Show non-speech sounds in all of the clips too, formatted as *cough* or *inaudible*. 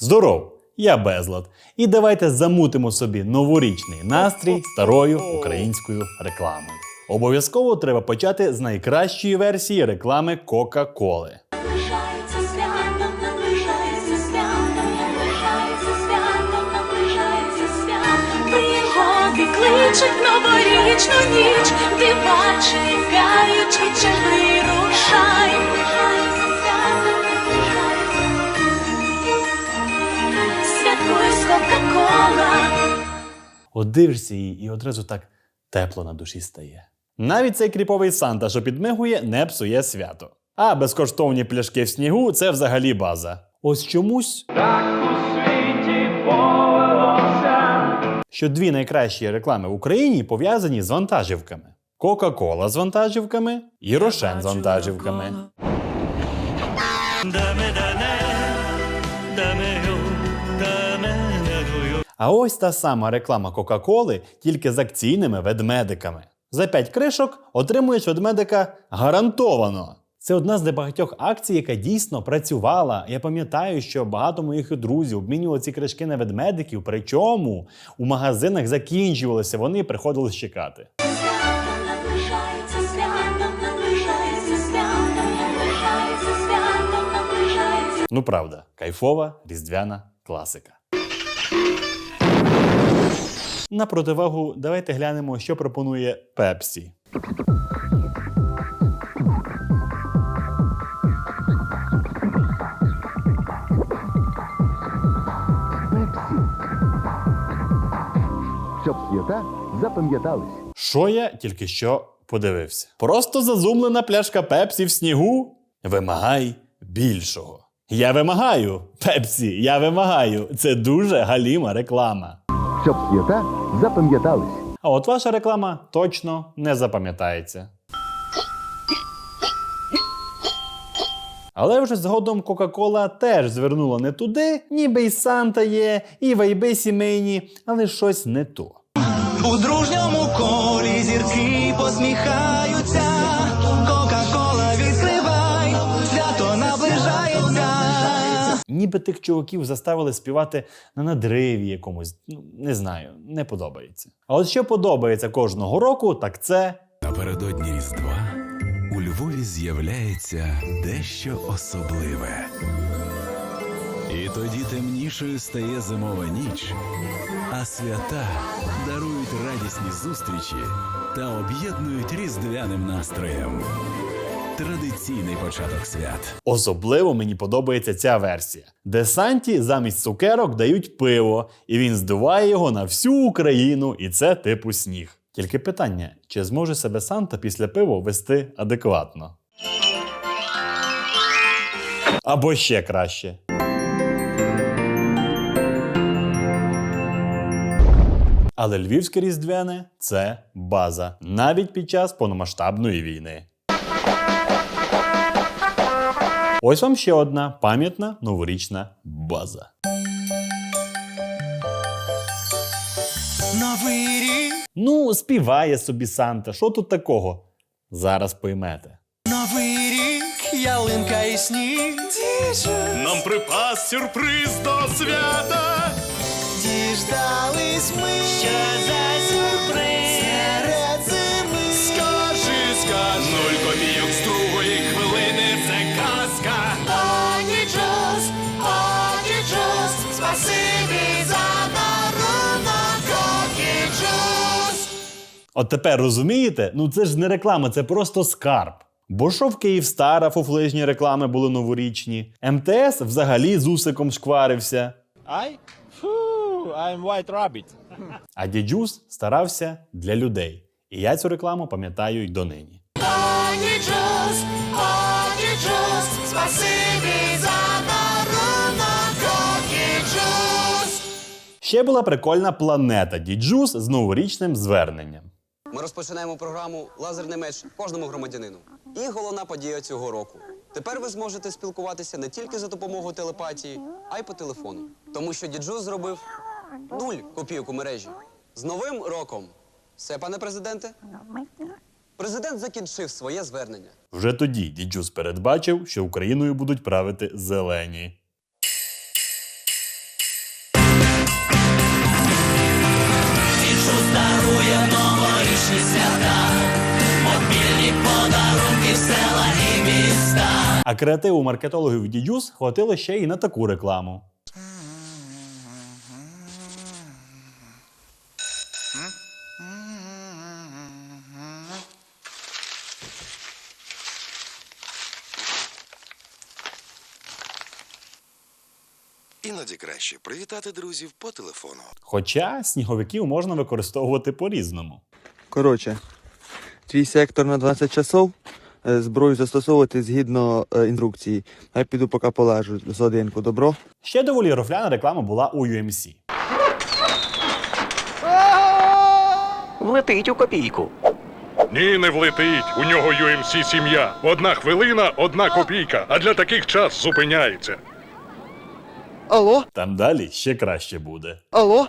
Здоров! Я Безлад. І давайте замутимо собі новорічний настрій старою українською рекламою. Обов'язково треба почати з найкращої версії реклами Кока-Коли. Наближається свято, наближається свято, наближається свято, От дивишся її і одразу так тепло на душі стає. Навіть цей кріповий Санта, що підмигує, не псує свято. А безкоштовні пляшки в снігу це взагалі база. Ось чомусь. Що дві найкращі реклами в Україні пов'язані з вантажівками: Кока-Кола з вантажівками і Рошен з вантажівками. А ось та сама реклама Кока-Коли, тільки з акційними ведмедиками. За 5 кришок отримуєш ведмедика гарантовано. Це одна з небагатьох акцій, яка дійсно працювала. Я пам'ятаю, що багато моїх друзів обмінювали ці кришки на ведмедиків, причому у магазинах закінчувалися, вони чекати. Наближається свято, наближається. Ну правда, кайфова різдвяна класика. На противагу, давайте глянемо, що пропонує Пепсі. щоб свята запам'ятались. Що я тільки що подивився? Просто зазумлена пляшка Пепсі в снігу? Вимагай більшого. Я вимагаю, Пепсі, я вимагаю. Це дуже галіма реклама. Щоб свята запам'ятались. А от ваша реклама точно не запам'ятається. Але вже згодом Кока-Кола теж звернула не туди, ніби й Санта є, і вайби сімейні, але щось не то. У дружньому колі зірки посміхаються. Ніби тих чуваків заставили співати на надриві якомусь. Ну, не знаю, не подобається. А от що подобається кожного року, так це Напередодні Різдва у Львові з'являється дещо особливе. І тоді темнішою стає зимова ніч, а свята дарують радісні зустрічі та об'єднують різдвяним настроєм. Традиційний початок свят. Особливо мені подобається ця версія, де Санті замість цукерок дають пиво, і він здуває його на всю Україну, і це типу сніг. Тільки питання: чи зможе себе Санта після пива вести адекватно? Або ще краще. Але львівське різдвяне це база навіть під час повномасштабної війни. Ось вам ще одна пам'ятна новорічна база. Новий рік, Ну, співає собі Санта, що тут такого? Зараз поймете. новий рік, ялинка і сніг. Нам припас сюрприз до свята. Діждались ми. Що за От тепер розумієте? Ну це ж не реклама, це просто скарб. Бо що в Київстара фуфлижні реклами були новорічні, МТС взагалі з усиком шкварився, I? Phew, I'm White Rabbit. а дідюс старався для людей. І я цю рекламу пам'ятаю й донині. Пані спасибі за. Ще була прикольна планета Діджус з новорічним зверненням. Ми розпочинаємо програму Лазерний меч кожному громадянину. І головна подія цього року. Тепер ви зможете спілкуватися не тільки за допомогою телепатії, а й по телефону. Тому що діджу зробив нуль копійок у мережі. З новим роком. Все, пане президенте? Президент закінчив своє звернення. Вже тоді Діджус передбачив, що Україною будуть правити зелені. А креативу маркетологів дідюс хватило ще й на таку рекламу. Іноді краще привітати друзів по телефону. Хоча сніговиків можна використовувати по різному. Коротше, твій сектор на 20 часов. е, Зброю застосовувати згідно е, інструкції. Я піду поки полежу з годинку, добро? Ще доволі рофляна реклама була у UMC. Влетить у копійку. Ні, не влетить. У нього UMC сім'я. Одна хвилина, одна копійка, а для таких час зупиняється. Алло? Там далі ще краще буде. Алло?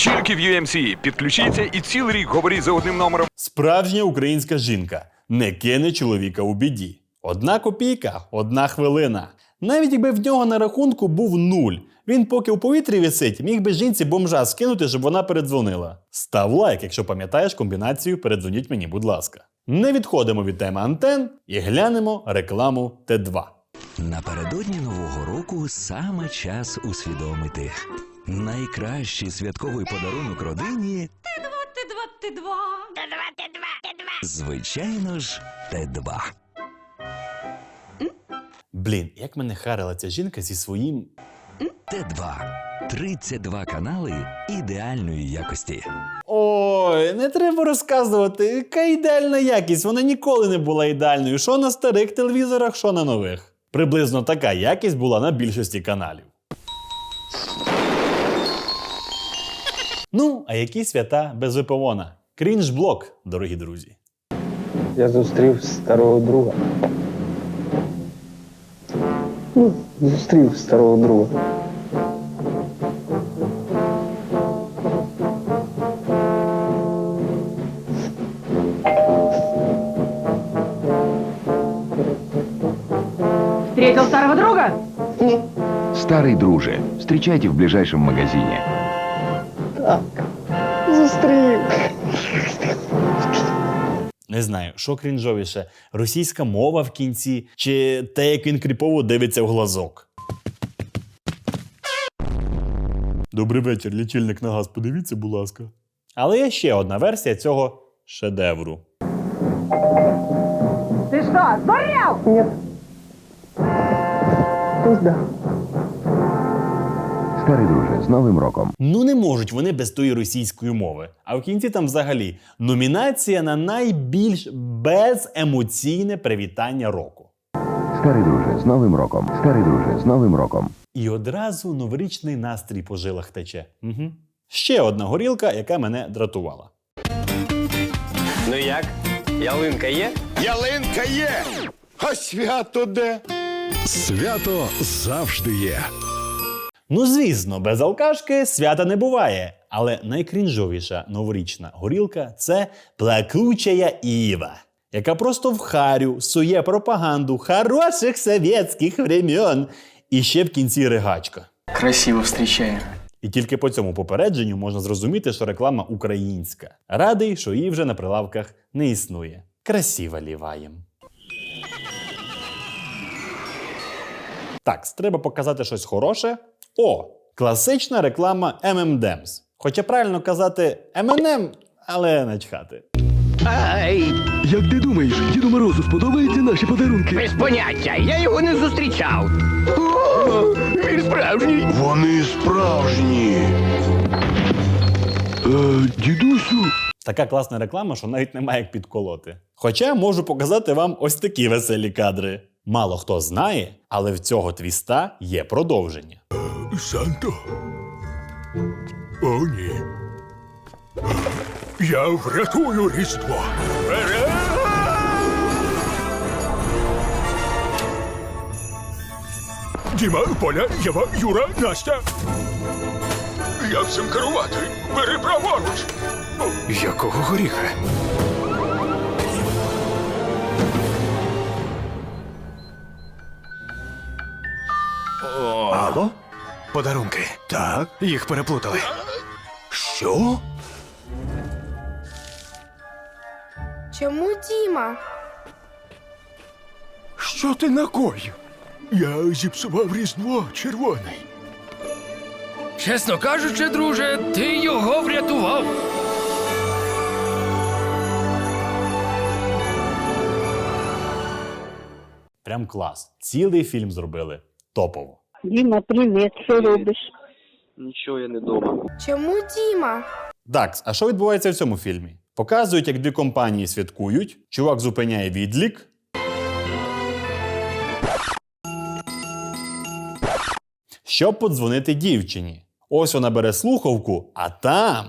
Тільки в UMC. Підключіться і цілий рік говоріть за одним номером. Справжня українська жінка не кине чоловіка у біді. Одна копійка, одна хвилина. Навіть якби в нього на рахунку був нуль, він поки у повітрі висить, міг би жінці бомжа скинути, щоб вона передзвонила. Став лайк, якщо пам'ятаєш комбінацію передзвоніть мені, будь ласка. Не відходимо від теми антен і глянемо рекламу Т2. Напередодні нового року саме час усвідомити. Найкращий святковий подарунок родині. Т-2. Т-2. Звичайно ж, Т2. Блін, як мене харила ця жінка зі своїм. Т2. 32 канали ідеальної якості. Ой, не треба розказувати, яка ідеальна якість, вона ніколи не була ідеальною. Що на старих телевізорах, що на нових. Приблизно така якість була на більшості каналів. Ну, а які свята без випивона? Крінж-блок, дорогі друзі. Я зустрів старого друга. Ну, зустрів старого друга. Встретил старого друга? Старый друже, встречайте в ближайшем магазине. Не знаю, що крінжовіше, російська мова в кінці, чи те, як він кріпово дивиться в глазок. Добрий вечір, лічильник на газ, подивіться, будь ласка. Але є ще одна версія цього шедевру. Ты что, сдурел? Старый друже, с Новым роком. Ну не можуть вони без тої російської мови. А в кінці там взагалі номінація на найбільш беземоційне привітання року. Старый друже, с Новым роком. Старый друже, с Новым роком. І одразу новорічний настрій по жилах тече. Угу. Ще одна горілка, яка мене дратувала. Ну як? Ялинка є? Ялинка є! А свято де? Свято завжди є. Ну, звісно, без алкашки свята не буває. Але найкрінжовіша новорічна горілка це плакучая Іва, яка просто в харю сує пропаганду хороших совєтських времен і ще в кінці ригачка. Красиво встрічає. І тільки по цьому попередженню можна зрозуміти, що реклама українська. Радий, що її вже на прилавках не існує. Красиво ліваєм. Так, треба показати щось хороше. О, класична реклама M&M's. Хоча правильно казати M&M, але начхати. Як ти думаєш, Діду Морозу сподобаються наші подарунки? Без поняття, я його не зустрічав. О, він справжній. Вони справжні. Е, дідусю. Така класна реклама, що навіть немає як підколоти. Хоча можу показати вам ось такі веселі кадри. Мало хто знає, але в цього твіста є продовження. Санто. О. Я врятую різдво. Діма, Поля, Єва, Юра, Настя. Я всім керувати. Бери праворуч. Якого горіха? Подарунки. Так. Їх переплутали. Що? Чому Діма? Що ти накоїв? Я зіпсував різдво червоний. Чесно кажучи, друже, ти його врятував. Прям клас. Цілий фільм зробили. Топово. Дима, привет, що робиш? Нічого я не дома. Чому Діма? Так, а що відбувається в цьому фільмі? Показують, як дві компанії святкують, чувак зупиняє відлік. Щоб подзвонити дівчині. Ось вона бере слухавку, а там.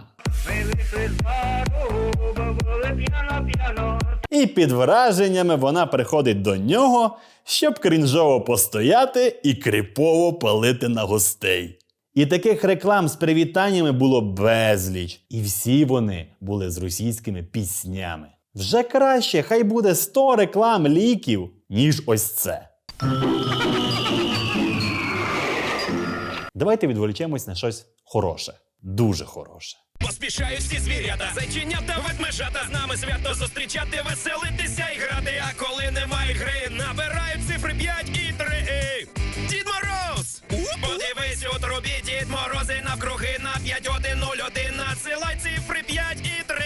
І під враженнями вона приходить до нього, щоб крінжово постояти і кріпово палити на гостей. І таких реклам з привітаннями було безліч, і всі вони були з російськими піснями. Вже краще, хай буде 100 реклам ліків, ніж ось це. Давайте відволічемось на щось хороше. Дуже хороше. Поспішають всі звірята, зайченята, ведмежата з нами свято зустрічати, веселитися і грати. А коли немає гри, набирають цифри 5 і 3. Дід Мороз! Подивись у трубі, Дід Морози навкруги на 5, 1, 0, 1. Надсилай цифри 5 і 3.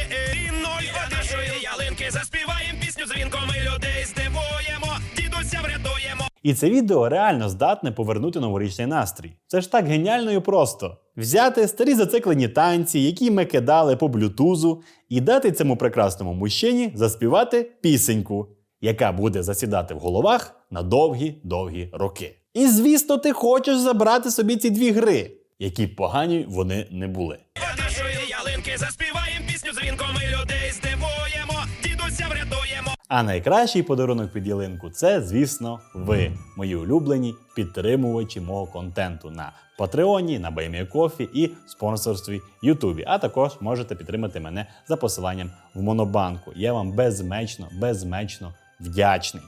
І 0, 1. нашої ялинки заспіваємо пісню дзвінком і людей здивуємо. Дідуся врятуємо. І це відео реально здатне повернути новорічний настрій. Це ж так геніально і просто. Взяти старі зациклені танці, які ми кидали по блютузу, і дати цьому прекрасному мужчині заспівати пісеньку, яка буде засідати в головах на довгі-довгі роки. І звісно, ти хочеш забрати собі ці дві гри, які б погані вони не були. Нашої ялинки заспіваємо пісню дзвінком і людей здивуємо. Дідуся врятуємо. А найкращий подарунок під ялинку це, звісно, ви, мої улюблені підтримувачі мого контенту на Патреоні, на BuyMeCoffee і спонсорстві Ютубі. А також можете підтримати мене за посиланням в Монобанку. Я вам безмечно, безмечно вдячний.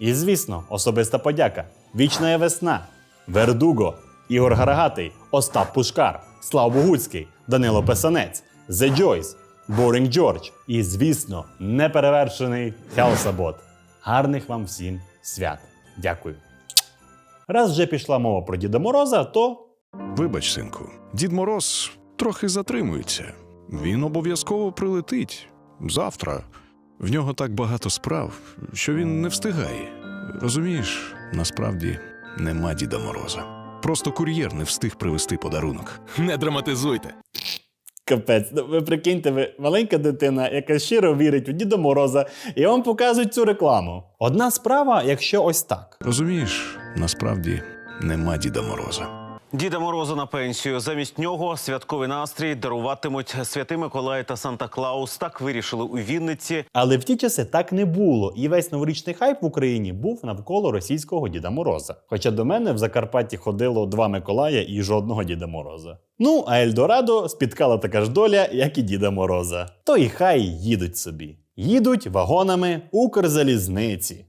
І звісно, особиста подяка. Вічна весна, Вердуго, Ігор Гарагатий, Остап Пушкар, Слав Богуцький, Данило Писанець, The Joyce, Boring George і, звісно, неперевершений Хелсабот. Гарних вам всім свят. Дякую. Раз вже пішла мова про Діда Мороза, то Вибач, синку, Дід Мороз трохи затримується. Він обов'язково прилетить завтра. В нього так багато справ, що він не встигає. Розумієш, насправді нема Діда Мороза. Просто кур'єр не встиг привезти подарунок. Не драматизуйте. капець. Ну, ви прикиньте, ви маленька дитина, яка щиро вірить у Діда Мороза, і вам показують цю рекламу. Одна справа, якщо ось так. Розумієш, насправді нема Діда Мороза. Діда Мороза на пенсію. Замість нього святковий настрій даруватимуть Святий Миколай та Санта Клаус. Так вирішили у Вінниці. Але в ті часи так не було, і весь новорічний хайп в Україні був навколо російського Діда Мороза. Хоча до мене в Закарпатті ходило два Миколая і жодного Діда Мороза. Ну, а Ельдорадо спіткала така ж доля, як і Діда Мороза. То і хай їдуть собі. Їдуть вагонами Укрзалізниці.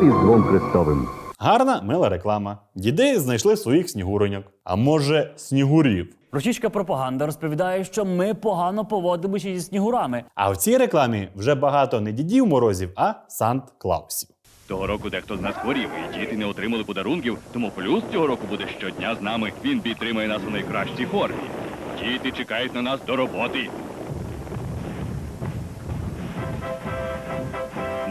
Роком та Різдвом Христовим. Гарна, мила реклама. Діди знайшли своїх снігуроньок. А може, снігурів. Російська пропаганда розповідає, що ми погано поводимося зі снігурами. А в цій рекламі вже багато не дідів морозів, а Сант Клаусів. Того року дехто з нас хворів, і діти не отримали подарунків, тому плюс цього року буде щодня з нами. Він підтримує нас у найкращій формі. Діти чекають на нас до роботи.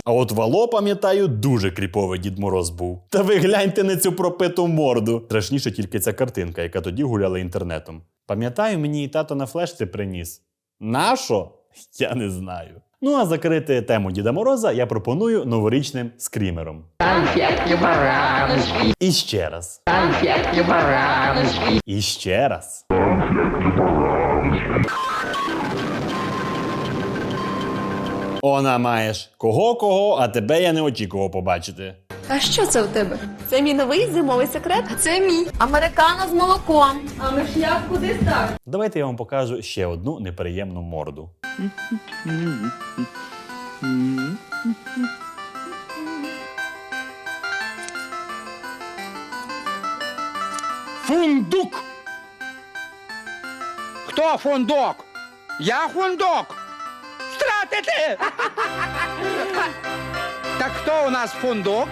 А от Вало, пам'ятаю, дуже кріповий Дід Мороз був. Та ви гляньте на цю пропиту морду. Страшніше тільки ця картинка, яка тоді гуляла інтернетом. Пам'ятаю, мені і тато на флешці приніс. Нашо? *laughs* Я не знаю. Ну а закрити тему Діда Мороза я пропоную новорічним скрімером. Конфетки бараночки, І ще раз. конфетки бараночки. І ще раз. Она маєш кого кого, а тебе я не очікував побачити. А що це у тебе? Це мій новий зимовий секрет. А Це мій американо з молоком. А ми ж як куди так? Давайте я вам покажу ще одну неприємну морду. Фундук! Хто фундук? Я фундук! Стратити! Так хто у нас фундук?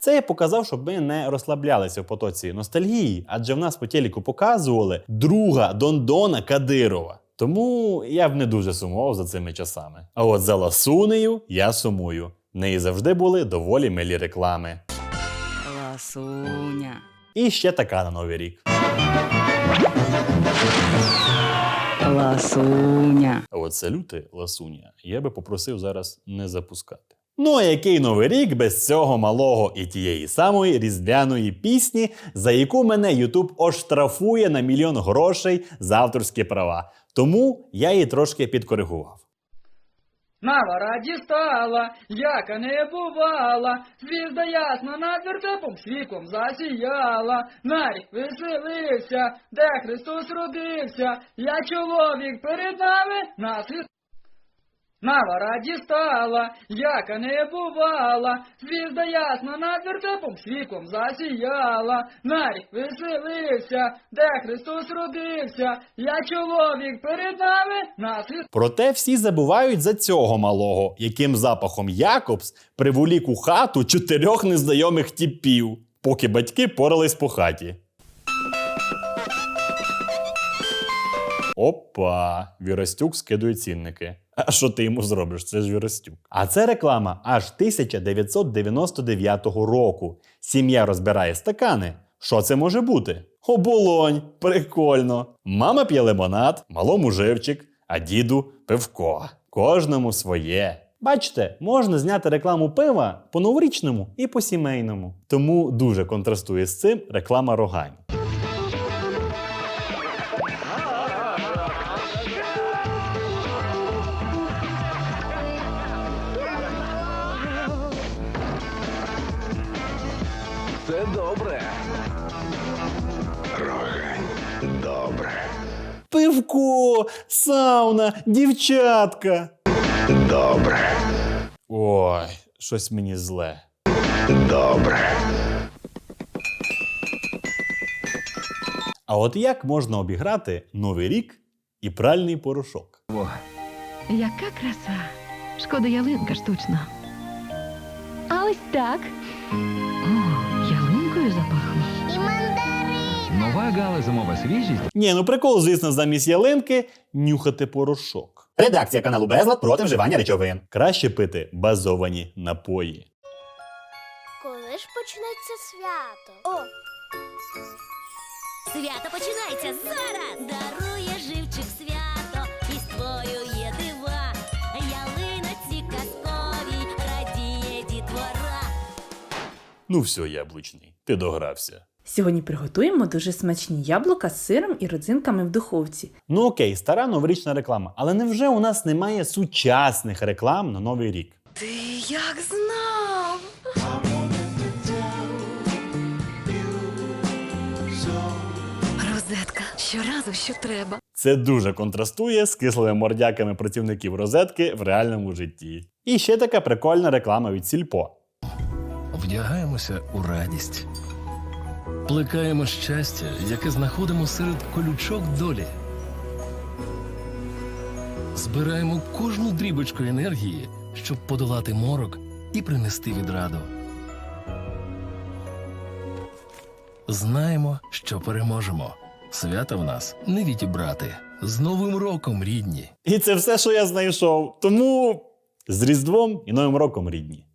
Це я показав, щоб ми не розслаблялися в потоці ностальгії, адже в нас по телеку показували друга Дондона Кадирова. Тому я б не дуже сумував за цими часами. А от за ласунею я сумую. В неї завжди були доволі милі реклами. Ласуня. І ще така на новий рік. Ласуня. От салюти, ласуня, я би попросив зараз не запускати. Ну а який новий рік без цього малого і тієї самої різдвяної пісні, за яку мене Ютуб оштрафує на мільйон грошей за авторські права. Тому я її трошки підкоригував. Навара дістала, яка не бувала, звізда ясна над вертепом світлом засіяла, нарік веселився, де Христос родився, я чоловік перед нами на світ. Навара дістала, яка не бувала, звізда ясна над вертепом світлом засіяла, нарік веселився, де Христос родився, я чоловік перед нами на світ. Проте всі забувають за цього малого, яким запахом Якобс приволік у хату чотирьох незнайомих тіпів, поки батьки порались по хаті. Опа, Віростюк скидує цінники. А що ти йому зробиш? Це ж Віростюк. А це реклама аж 1999 року. Сім'я розбирає стакани. Що це може бути? Оболонь, прикольно. Мама п'є лимонад, малому живчик, а діду пивко. Кожному своє. Бачите, можна зняти рекламу пива по новорічному і по сімейному. Тому дуже контрастує з цим реклама рогань. Пивко, сауна, дівчатка. Добре. Ой, щось мені зле. Добре. А от як можна обіграти Новий рік і пральний порошок? Яка краса! Шкода ялинка штучна. А ось так. О, ялинкою запахло. Мандарин. Зимова свіжість. Ні, ну прикол, звісно, замість ялинки нюхати порошок. Редакція каналу Безлад проти вживання речовин. Краще пити базовані напої. Коли ж почнеться свято? О! Свято починається зараз! Дарує живчик свято і створює дива. Ялиноці казковій радіє дітвора. Ну все, яблучний, ти догрався. Сьогодні приготуємо дуже смачні яблука з сиром і родзинками в духовці. Ну окей, стара новорічна реклама. Але невже у нас немає сучасних реклам на новий рік? Ти як знав? Розетка. Щоразу, що треба. Це дуже контрастує з кислими мордяками працівників розетки в реальному житті. І ще така прикольна реклама від Сільпо. Вдягаємося у радість, плекаємо щастя, яке знаходимо серед колючок долі. Збираємо кожну дрібочку енергії, щоб подолати морок і принести відраду. Знаємо, що переможемо. Свята в нас не відібрати. З Новим роком, рідні! І це все, що я знайшов. Тому з Різдвом і Новим роком, рідні.